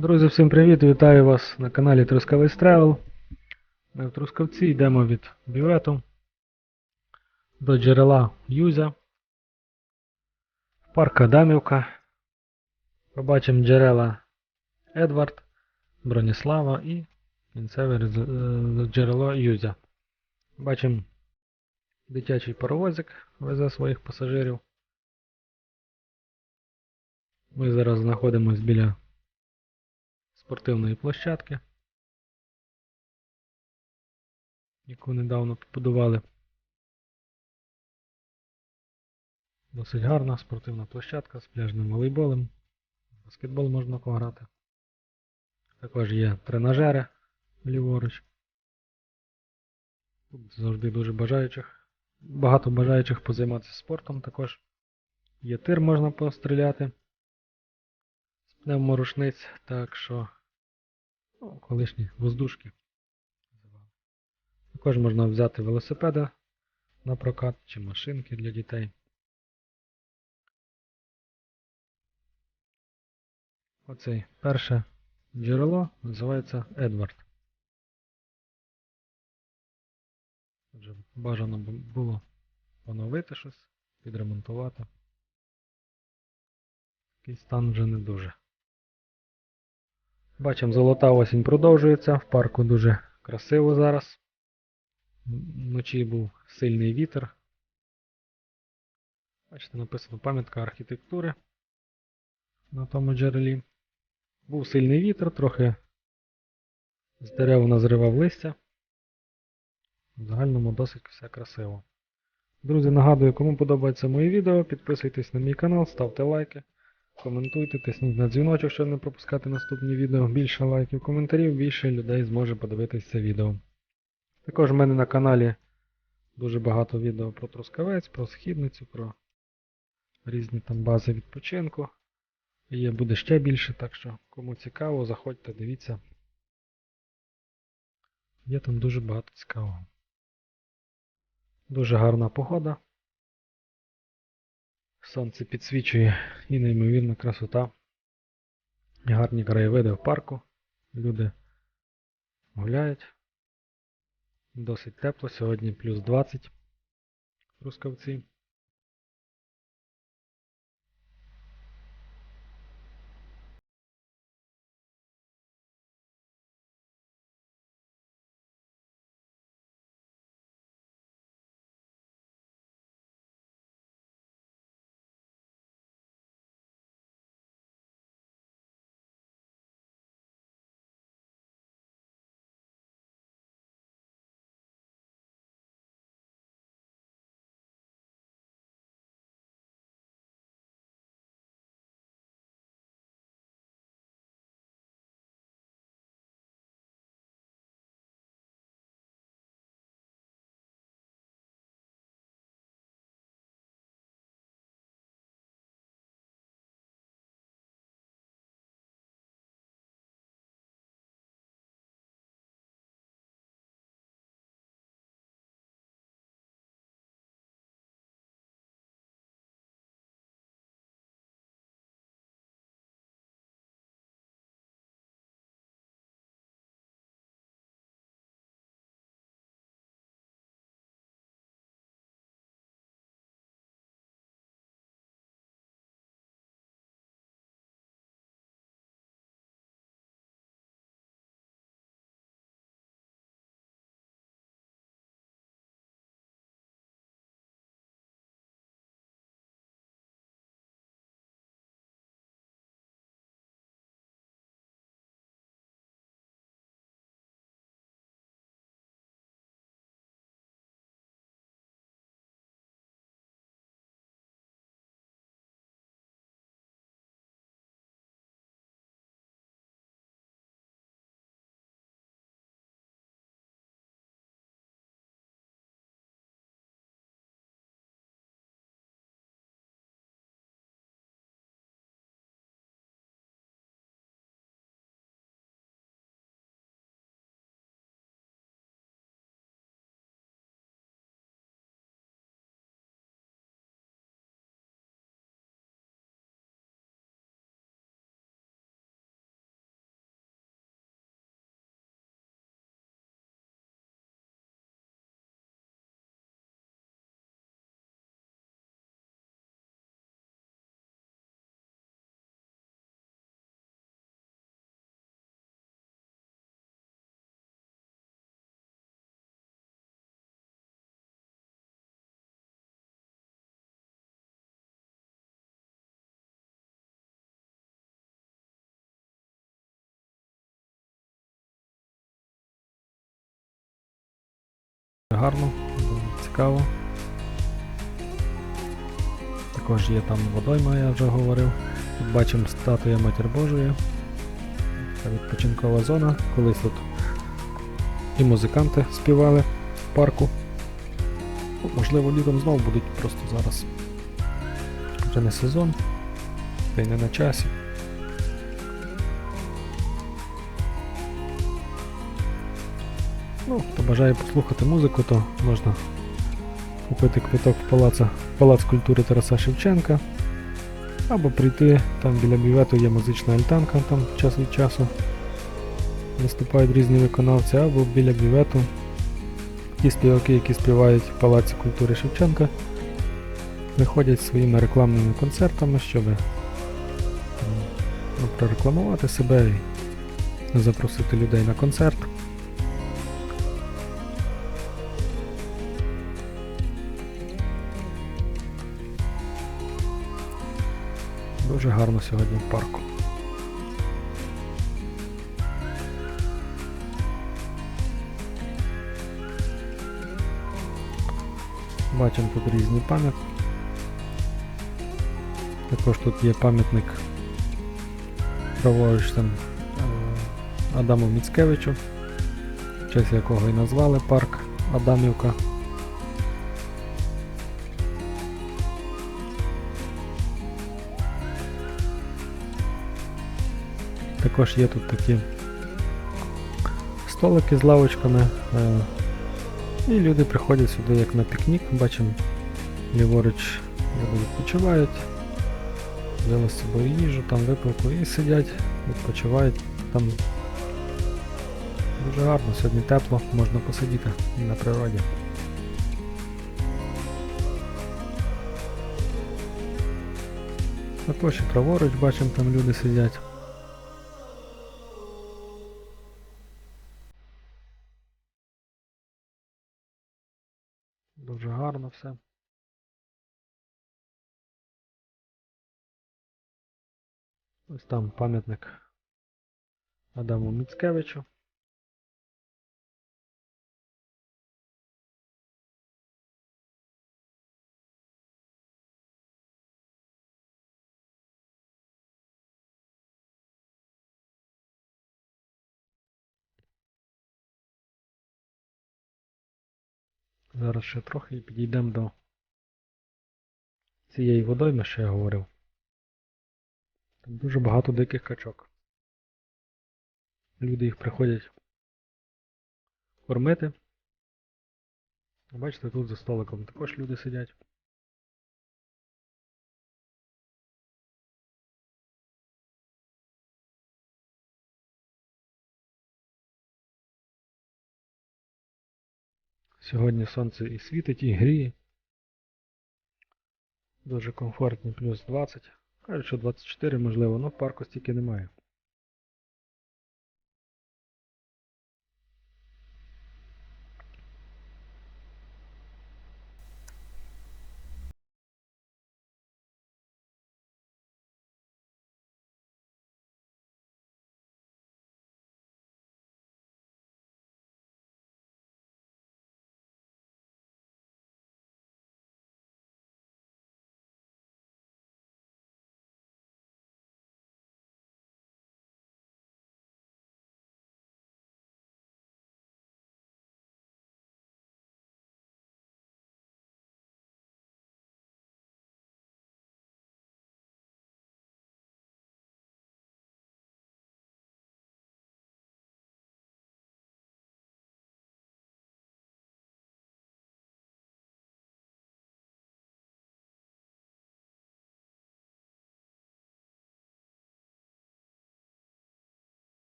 Друзі, всім привіт! Вітаю вас на каналі Трускавець Travel. Ми в Трускавці йдемо від бювету до джерела Юзя, парк Адамівка. Побачимо джерела Едвард, Броніслава і кінцеве е, джерело Юзя. Бачимо дитячий паровозик везе своїх пасажирів. Ми зараз знаходимося біля спортивної площадки, яку недавно побудували. Досить гарна спортивна площадка з пляжним волейболем. Баскетбол можна пограти. Також є тренажери ліворуч. Тут завжди дуже бажаючих. Багато бажаючих позайматися спортом також. Є тир можна постріляти з пневморушниць, так що ну, колишні воздушки. Також можна взяти велосипеди на прокат чи машинки для дітей. Оцей перше джерело називається Едвард. Отже, бажано було поновити щось, підремонтувати. Такий стан вже не дуже. Бачимо, золота осінь продовжується, в парку дуже красиво зараз. Вночі був сильний вітер. Бачите, написано пам'ятка архітектури на тому джерелі. Був сильний вітер, трохи з дерев назривав листя. В загальному досить все красиво. Друзі, нагадую, кому подобається моє відео, підписуйтесь на мій канал, ставте лайки, коментуйте, тисніть на дзвіночок, щоб не пропускати наступні відео. Більше лайків, коментарів, більше людей зможе подивитися це відео. Також в мене на каналі дуже багато відео про Трускавець, про східницю, про різні там бази відпочинку. Є буде ще більше, так що кому цікаво, заходьте, дивіться. Є там дуже багато цікавого. Дуже гарна погода. Сонце підсвічує і неймовірна красота. Гарні краєвиди в парку. Люди гуляють. Досить тепло, сьогодні плюс 20 в Рускавці. Гарно, цікаво. Також є там водойма, я вже говорив. Тут бачимо статуя Матір Божої. Це відпочинкова зона. Колись тут і музиканти співали в парку. Можливо, літом знов будуть просто зараз. Вже не сезон, та й не на часі. Ну, хто бажає послухати музику, то можна купити квиток в палац, палац культури Тараса Шевченка. Або прийти, там біля бювету є музична альтанка, там час від часу виступають різні виконавці, або біля бювету ті співаки, які співають в Палаці культури Шевченка, виходять своїми рекламними концертами, щоб ну, прорекламувати себе і запросити людей на концерт. Дуже гарно сьогодні в парку. Бачимо тут різні пам'ятки. Також тут є пам'ятник праворуч е, Адаму Міцкевичу, в честь якого і назвали парк Адамівка. Також є тут такі столики з лавочками. е, І люди приходять сюди як на пікнік, бачимо, ліворуч люди відпочивають, взяли з собою їжу, там випивку і сидять, відпочивають. Там дуже гарно, сьогодні тепло, можна посидіти на природі. Також і праворуч бачимо, там люди сидять. Дуже гарно все. Ось там пам'ятник Адаму Міцкевичу. Зараз ще трохи і підійдемо до цієї водойми, що я говорив. Там дуже багато диких качок. Люди їх приходять кормити. Бачите, тут за столиком також люди сидять. Сьогодні сонце і світить, і гріє. Дуже комфортні, плюс 20. Кажуть, що 24 можливо, але в парку стільки немає.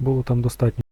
Було там достатньо.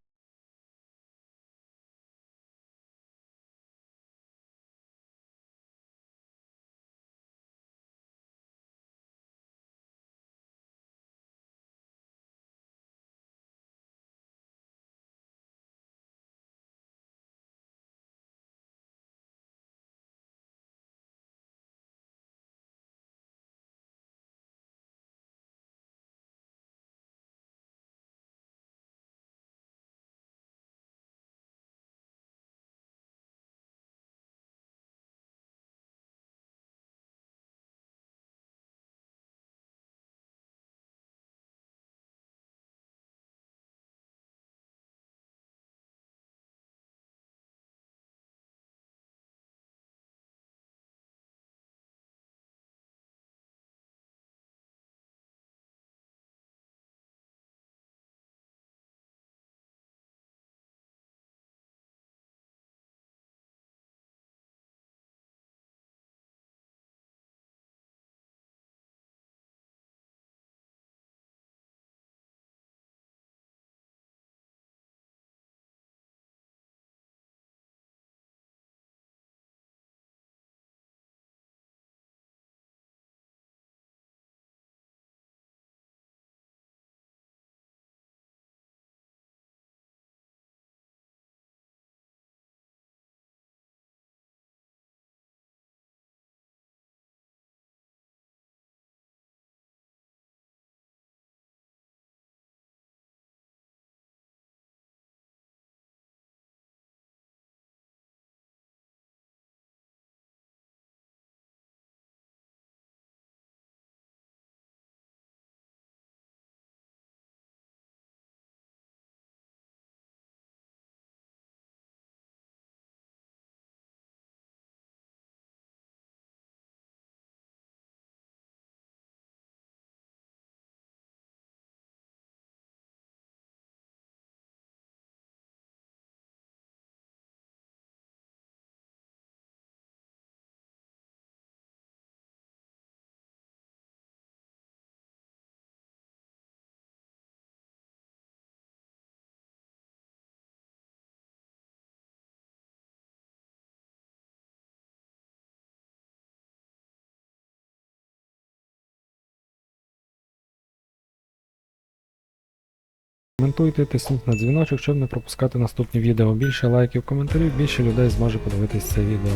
Коментуйте, тисніть на дзвіночок, щоб не пропускати наступні відео. Більше лайків, коментарів, більше людей зможе подивитись це відео.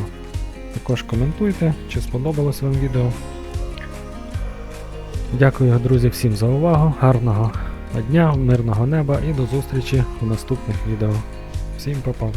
Також коментуйте, чи сподобалось вам відео. Дякую, друзі, всім за увагу. Гарного дня, мирного неба і до зустрічі у наступних відео. Всім па-па.